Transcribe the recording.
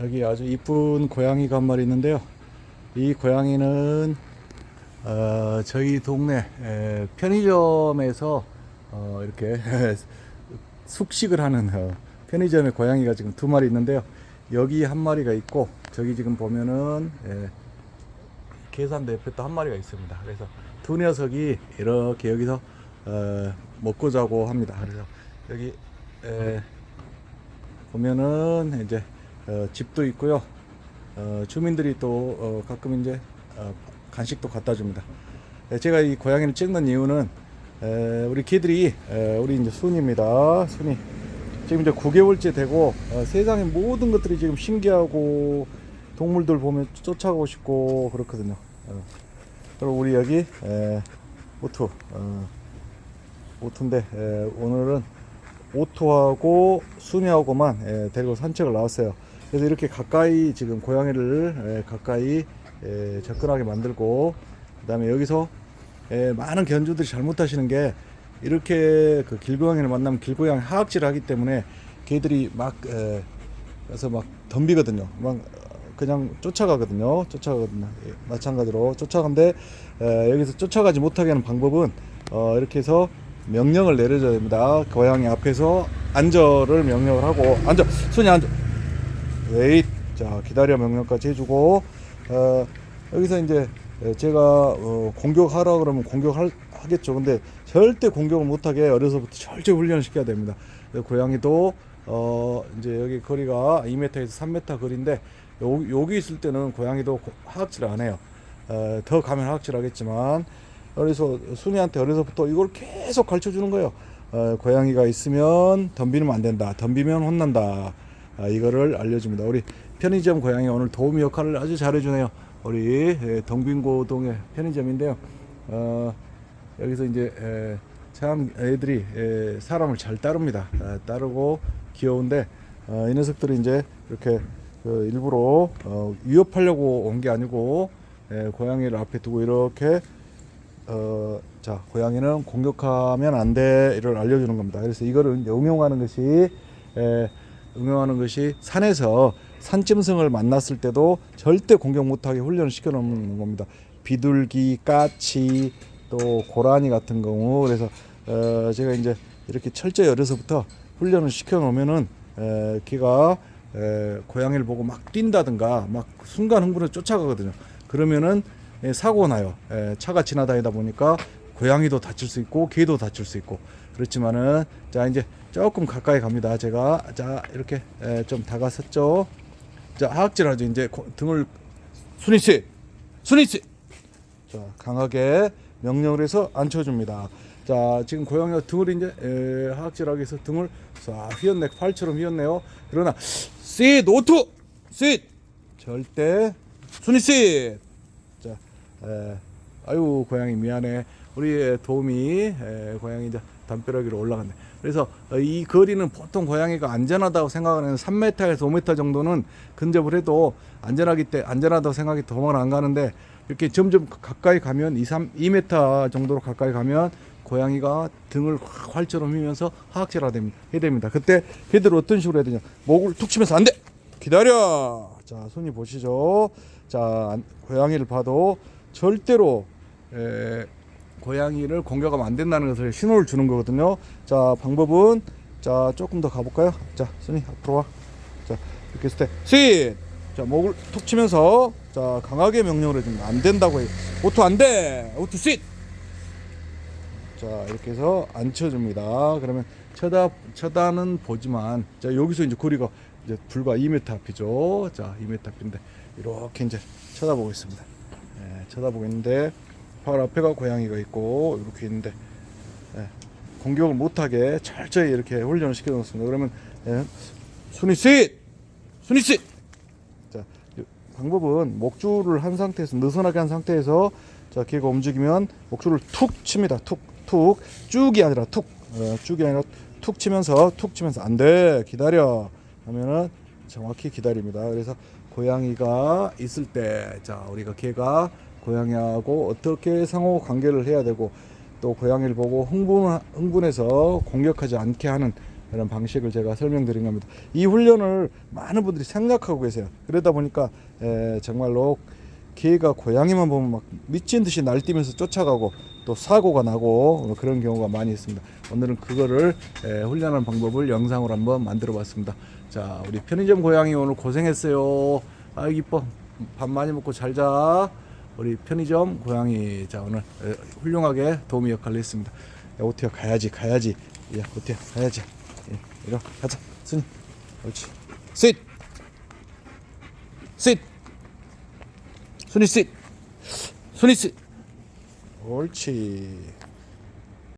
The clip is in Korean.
여기 아주 이쁜 고양이가 한 마리 있는데요. 이 고양이는 어, 저희 동네 에, 편의점에서 어, 이렇게 숙식을 하는 어, 편의점에 고양이가 지금 두 마리 있는데요. 여기 한 마리가 있고 저기 지금 보면은 에, 계산대 옆에 또 한 마리가 있습니다. 그래서 두 녀석이 이렇게 여기서 어, 먹고 자고 합니다. 그래서 여기 에, 보면은 이제 어, 집도 있고요. 어, 주민들이 또 어, 가끔 이제 어, 간식도 갖다 줍니다. 에, 제가 이 고양이를 찍는 이유는 에, 우리 개들이 에, 우리 이제 순입니다. 순이 지금 이제 9개월째 되고 어, 세상의 모든 것들이 지금 신기하고 동물들 보면 쫓아가고 싶고 그렇거든요. 어. 그리고 우리 여기 에, 오투 어, 오투인데 에, 오늘은 오토하고 순이하고만 예, 데리고 산책을 나왔어요. 그래서 이렇게 가까이 지금 고양이를 예, 가까이 예, 접근하게 만들고 그 다음에 여기서 예, 많은 견주들이 잘못하시는 게 이렇게 그 길고양이를 만나면 길고양이 하악질을 하기 때문에 걔들이 막 예, 그래서 막 덤비거든요. 막 그냥 쫓아가거든요. 쫓아가거든요. 예, 마찬가지로 쫓아가는데 에, 여기서 쫓아가지 못하게 하는 방법은 어, 이렇게 해서 명령을 내려줘야 됩니다. 고양이 앞에서 앉아를 명령을 하고 앉아 손이 앉아 웨이트 자 기다려 명령까지 해주고 어, 여기서 이제 제가 어, 공격하라 그러면 공격하겠죠. 근데 절대 공격을 못하게 어려서부터 철저히 훈련을 시켜야 됩니다. 그래서 고양이도 어, 이제 여기 거리가 2m에서 3m 거리인데 요, 여기 있을 때는 고양이도 고- 하악질을 안 해요. 어, 더 가면 하악질 하겠지만 그래서 순이한테 어려서부터 이걸 계속 가르쳐 주는 거예요. 어, 고양이가 있으면 덤비면 안 된다. 덤비면 혼난다. 아, 이거를 알려줍니다. 우리 편의점 고양이 오늘 도우미 역할을 아주 잘해주네요. 우리 예, 동빈고동의 편의점인데요. 어, 여기서 이제 에, 참 애들이 에, 사람을 잘 따릅니다. 아, 따르고 귀여운데 어, 이 녀석들이 이제 이렇게 그 일부러 어, 위협하려고 온 게 아니고 에, 고양이를 앞에 두고 이렇게 어, 자, 고양이는 공격하면 안 돼. 이를 알려주는 겁니다. 그래서 이거를 응용하는 것이, 에, 응용하는 것이 산에서 산짐승을 만났을 때도 절대 공격 못하게 훈련을 시켜놓는 겁니다. 비둘기, 까치, 또 고라니 같은 경우. 그래서, 어, 제가 이제 이렇게 철저히 어려서부터 훈련을 시켜놓으면은, 에, 걔가, 에, 고양이를 보고 막 뛴다든가, 막 순간 흥분해서 쫓아가거든요. 그러면은, 예, 사고가 나요. 예, 차가 지나다니다 보니까 고양이도 다칠 수 있고 개도 다칠 수 있고 그렇지만은 자 이제 조금 가까이 갑니다. 제가 자 이렇게 예, 좀 다가섰죠. 자 하악질하죠. 이제 고- 등을 순이 씨, 순이 씨. 자 강하게 명령을 해서 앉혀줍니다. 자 지금 고양이가 등을 이제 에, 하악질하기 위해서 등을 싹 휘었네 팔처럼 휘었네요. 그러나 씨 노트 씨 절대 순이 씨. 자, 에, 아유 고양이 미안해. 우리 도움이 에, 고양이 이제 담벼락 위로 올라갔네. 그래서 어, 이 거리는 보통 고양이가 안전하다고 생각하는 3m에서 5m 정도는 근접을 해도 안전하기 때 안전하다고 생각이 도망을 안 가는데 이렇게 점점 가까이 가면 2, 3, 2m 정도로 가까이 가면 고양이가 등을 확 활처럼 휘면서 하악질하 됩니다. 해야 됩니다. 그때 걔들 어떤 식으로 해야 되냐? 목을 툭 치면서 안 돼. 기다려. 자, 손이 보시죠. 자, 안- 고양이를 봐도 절대로 에, 고양이를 공격하면 안 된다는 것을 신호를 주는 거거든요. 자, 방법은 자, 조금 더 가볼까요? 자, 손이 앞으로 와. 자, 이렇게 때, 쉿! 자, 목을 툭 치면서 자, 강하게 명령을 해줍니다. 안 된다고 해요. 오토 안 돼! 오토 쉿! 자 이렇게 해서 앉혀줍니다. 그러면 쳐다 쳐다는 보지만 자 여기서 이제 거리가 이제 불과 2m 앞이죠. 자 2m 앞인데 이렇게 이제 쳐다보고 있습니다. 예, 쳐다보고 있는데 바로 앞에가 고양이가 있고 이렇게 있는데 예, 공격을 못하게 철저히 이렇게 훈련을 시켜놓습니다. 그러면 예, 순이 씨, 순이 씨. 자이 방법은 목줄을 한 상태에서 느슨하게 한 상태에서 자 걔가 움직이면 목줄을 툭 칩니다. 툭 툭 쭉이 아니라 툭 어, 쭉이 아니라 툭 치면서 툭 치면서 안 돼 기다려 하면은 정확히 기다립니다. 그래서 고양이가 있을 때 자 우리가 걔가 고양이하고 어떻게 상호 관계를 해야 되고 또 고양이를 보고 흥분 흥분해서 공격하지 않게 하는 이런 방식을 제가 설명드린 겁니다. 이 훈련을 많은 분들이 생략하고 계세요. 그러다 보니까 에, 정말로 개가 고양이만 보면 막 미친 듯이 날뛰면서 쫓아가고 또 사고가 나고 그런 경우가 많이 있습니다. 오늘은 그거를 에, 훈련하는 방법을 영상으로 한번 만들어 봤습니다. 자, 우리 편의점 고양이 오늘 고생했어요. 아, 이뻐. 밥 많이 먹고 잘 자. 우리 편의점 고양이 자 오늘 에, 훌륭하게 도움이 역할을 했습니다. 야, 오티야 가야지 가야지. 야 오티야 가야지. 예, 이리 가자. 순이. 옳지. sit. 순이 sit. 순이 sit. 옳지.